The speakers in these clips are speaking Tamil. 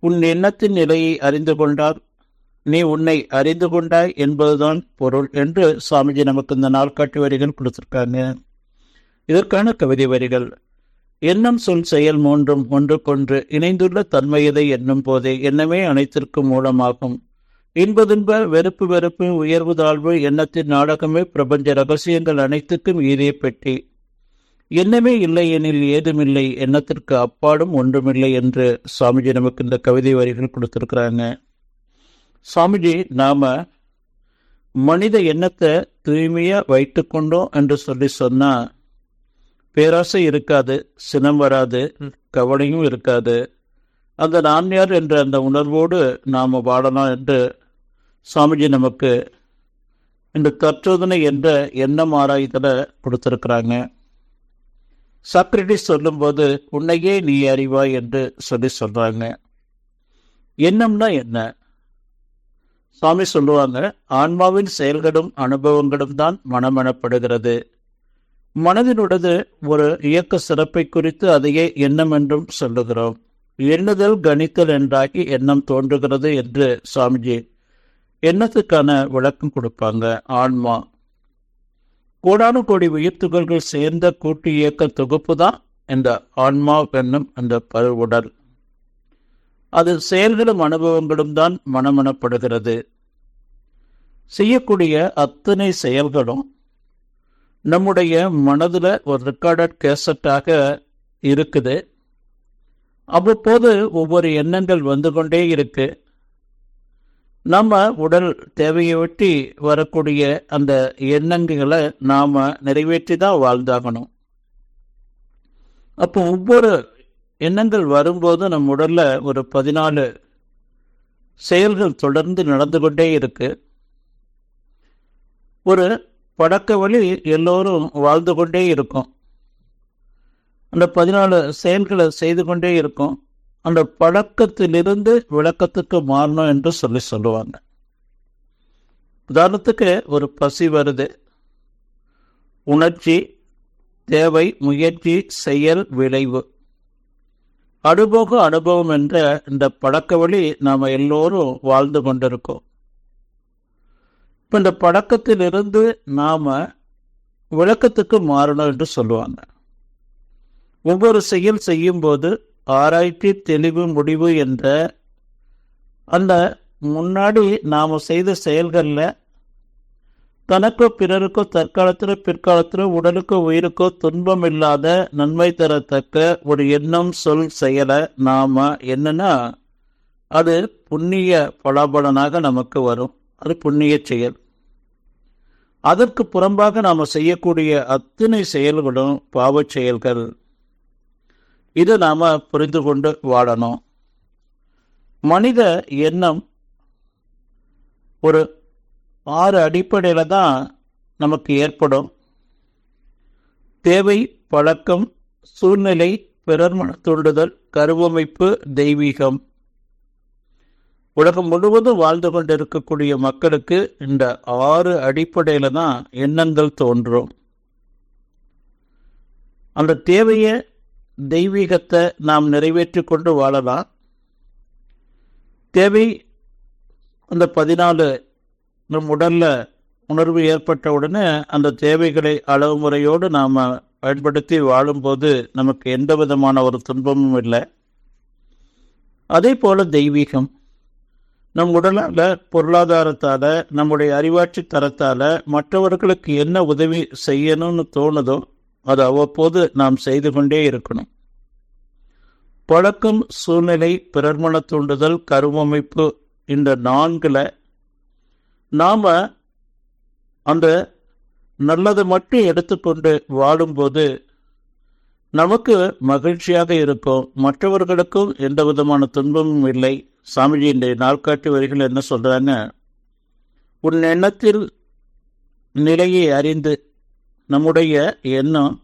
உன் எண்ணத்தின் நிலையை அறிந்து கொண்டால் நீ உன்னை அறிந்து கொண்டாய் என்பதுதான் பொருள் என்று சாமிஜி நமக்கு இந்த நாள்காட்டி வரிகள் கொடுத்திருக்காங்க. இதற்கான கவிதை வரிகள். எண்ணம் சொல் செயல் மூன்றும் ஒன்றுக்கொன்று இணைந்துள்ள தன்மையதை எண்ணும் போதே எண்ணமே அனைத்திற்கும் மூலமாகும். இன்பதுன்ப வெறுப்பு வெறுப்பு உயர்வு தாழ்வு எண்ணத்தின் நாடகமே பிரபஞ்ச ரகசியங்கள் அனைத்துக்கும் ஈரிய பெட்டி. எண்ணமே இல்லை எனில் ஏதுமில்லை. எண்ணத்திற்கு அப்பாடும் ஒன்றுமில்லை என்று சாமிஜி நமக்கு இந்த கவிதை வரிகள் கொடுத்திருக்கிறாங்க. சாமிஜி நாம மனித எண்ணத்தை தூய்மையா வைத்துக்கொண்டோம் என்று சொல்லி சொன்னா பேராசை இருக்காது சினம் வராது கவலையும் இருக்காது. அந்த நான் யார் என்ற அந்த உணர்வோடு நாம் வாழலாம் என்று சாமிஜி நமக்கு இந்த தற்சோதனை என்ற எண்ணம் ஆராய்தலை கொடுத்திருக்கிறாங்க. சாக்ரட்டிஸ் சொல்லும்போது உன்னையே நீ அறிவாய் என்று சொல்லி சொல்றாங்க. எண்ணம்னா என்ன? சாமி சொல்லுவாங்க ஆன்மாவின் செயல்களும் அனுபவங்களும் தான் மனமெனப்படுகிறது. மனதினுடது ஒரு இயக்க சிறப்பை குறித்து அதையே எண்ணம் என்றும் சொல்லுகிறோம். எண்ணுதல் கணித்தல் என்றாகி எண்ணம் தோன்றுகிறது என்று சாமிஜி எண்ணத்துக்கான விளக்கம் கொடுப்பாங்க ஆன்மா. கோடானு கோடி உயிர் துகள்கள் சேர்ந்த கூட்டு இயக்க தொகுப்பு தான் இந்த ஆன்மா என்னும் அந்த பருவுடல் அது செயல்களும் அனுபவங்களும் தான் மனமெனப்படுகிறது. செய்யக்கூடிய அத்தனை செயல்களும் நம்முடைய மனதில் ஒரு ரெக்கார்டட் கேசட்டாக இருக்குது. அவ்வப்போது ஒவ்வொரு எண்ணங்கள் வந்து கொண்டே இருக்குது நம்ம உடல் தேவையை ஒட்டி வரக்கூடிய அந்த எண்ணங்களை நாம் நிறைவேற்றி தான் வாழ்ந்தாகணும். அப்போ ஒவ்வொரு எண்ணங்கள் வரும்போது நம் உடலில் ஒரு பதினாலு செயல்கள் தொடர்ந்து நடந்து கொண்டே இருக்கு. ஒரு பழக்க வழி எல்லோரும் வாழ்ந்து கொண்டே இருக்கும். அந்த பதினாலு செயல்களை செய்து கொண்டே இருக்கும். அந்த பழக்கத்திலிருந்து விளக்கத்துக்கு மாறணும் என்று சொல்லி சொல்லுவாங்க. உதாரணத்துக்கு ஒரு பசி வருது. உணர்ச்சி தேவை முயற்சி செயல் விளைவு. அனுபவ அனுபவம் என்ற இந்த பழக்க வழி நாம் எல்லோரும் வாழ்ந்து கொண்டிருக்கோம். இப்போ இந்த பழக்கத்திலிருந்து நாம் விளக்கத்துக்கு மாறணும் என்று சொல்லுவாங்க. ஒவ்வொரு செயல் செய்யும்போது ஆராய்ச்சி தெளிவு முடிவு என்ற அந்த முன்னாடி நாம் செய்த செயல்களில் தனக்கோ பிறருக்கோ தற்காலத்தில் பிற்காலத்தில் உடலுக்கோ உயிருக்கோ துன்பம் இல்லாத நன்மை தரத்தக்க ஒரு எண்ணம் சொல் செயலை நாம் என்னன்னா அது புண்ணிய பலாபலனாக நமக்கு வரும். அது புண்ணிய செயல். அதற்கு புறம்பாக நாம் செய்யக்கூடிய அத்தனை செயல்களும் பாவச் செயல்கள். இதை நாம் புரிந்து கொண்டு வாழணும். மனித எண்ணம் ஒரு ஆறு அடிப்படையில் தான் நமக்கு ஏற்படும். தேவை பழக்கம் சூழ்நிலை பிறர் தூண்டுதல் கருவமைப்பு தெய்வீகம். உலகம் முழுவதும் வாழ்ந்து கொண்டிருக்கக்கூடிய மக்களுக்கு இந்த ஆறு அடிப்படையில் தான் எண்ணங்கள் தோன்றும். அந்த தேவையை தெய்வீகத்தை நாம் நிறைவேற்றி கொண்டு வாழலாம். தேவை அந்த பதினாலு நம் உடல்ல உணர்வு ஏற்பட்ட உடனே அந்த தேவைகளை அளவு முறையோடு நாம் பயன்படுத்தி வாழும்போது நமக்கு எந்த விதமான ஒரு துன்பமும் இல்லை. அதே போல தெய்வீகம். நம் உடலால் பொருளாதாரத்தால் நம்முடைய அறிவாட்சி தரத்தால் மற்றவர்களுக்கு என்ன உதவி செய்யணும்னு தோணுதோ அது அவ்வப்போது நாம் செய்து கொண்டே இருக்கணும். பழக்கம் சூழ்நிலை பிறர்மண தூண்டுதல் கருவமைப்பு இந்த நான்கில் நாம் அந்த நல்லதை மட்டும் எடுத்துக்கொண்டு வாழும்போது நமக்கு மகிழ்ச்சியாக இருக்கும் மற்றவர்களுக்கும் எந்த விதமான துன்பமும் இல்லை. சாமிஜி இன்றைய நாள்காட்டி வரிகள் என்ன சொல்கிறாங்க உன் எண்ணத்தில் நிலையை அறிந்து நம்முடைய எண்ணம்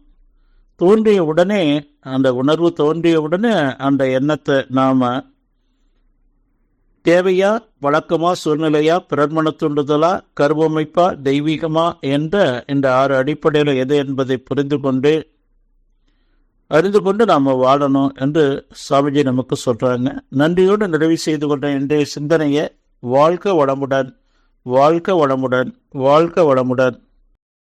தோன்றிய உடனே அந்த உணர்வு தோன்றிய உடனே அந்த எண்ணத்தை நாம் தேவையா வழக்கமா சூழ்நிலையா பிறர்மண தூண்டுதலா கருவமைப்பா தெய்வீகமா என்ற இந்த ஆறு அடிப்படையில் எது என்பதை புரிந்து கொண்டு அறிந்து கொண்டு நாம் வாழணும் என்று சாமிஜி நமக்கு சொல்றாங்க. நன்றியோடு நிறைவு செய்து கொண்ட இன்றைய சிந்தனையை வாழ்க வளமுடன் வாழ்க வளமுடன் வாழ்க வளமுடன்.